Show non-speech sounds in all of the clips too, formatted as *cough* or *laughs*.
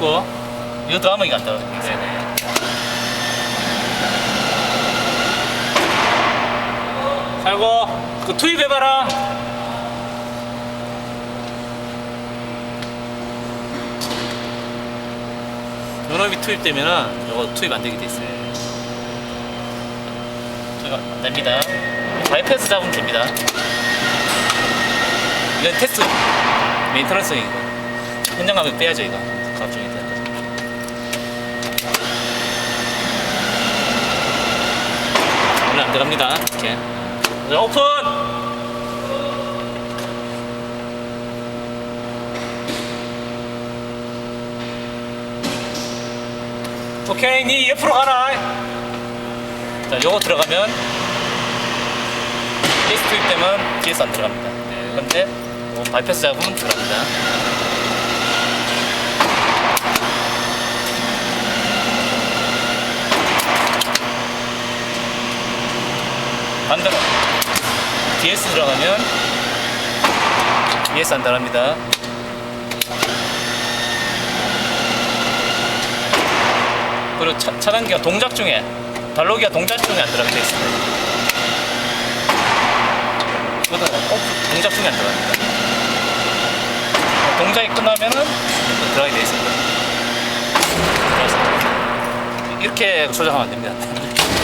있고 이거 들어가면 이거 안 떨어집니다. 네네. 살고 그 투입해봐라. 연업이 투입되면은 이거 투입 안 되게 돼 있어요. 제가 안 됩니다. 바이패스 잡으면 됩니다. 이건 테스트 메인터넌스이고 현장 가면 빼야죠 이거. 되는 거. 원래 안 들어갑니다. 이렇게. 자, 오픈! 오케이, 니 옆으로 가라. 자, 요거 들어가면 케이스 투입되면 뒤에서 안 들어갑니다. 네. 근데 뭐 바이패스 잡으면 들어갑니다. 반대로 DS 들어가면 DS 안 들어갑니다. 그리고 차, 차단기가 동작 중에 달로기가 동작 중에 안 들어가게 돼 있습니다. 이것도 오프 동작 중에 안 들어갑니다. 동작이 끝나면은 들어가게 돼 있습니다. 이렇게 조작하면 안 됩니다. *laughs*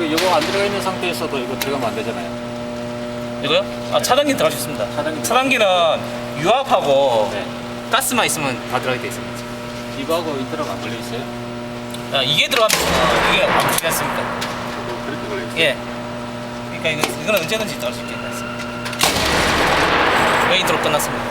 지금 이거 안 들어가 있는 상태에서도 이거 들어가면 안 되잖아요. 이거요? 아 차단기 들어갈 수 있습니다. 차단기 차단기는 유압하고 네. 가스만 있으면 다 들어가게 돼 있습니다. 이거하고 인터넷 안 걸려 있어요? 아, 이게 들어가면 어, 이게 안 풀지 않습니까? 그렇게 걸려 있어요. 예. 그러니까 이거, 이거는 언제든지 들어갈 수 있게 해놨습니다. 웨이트로 끝났습니다.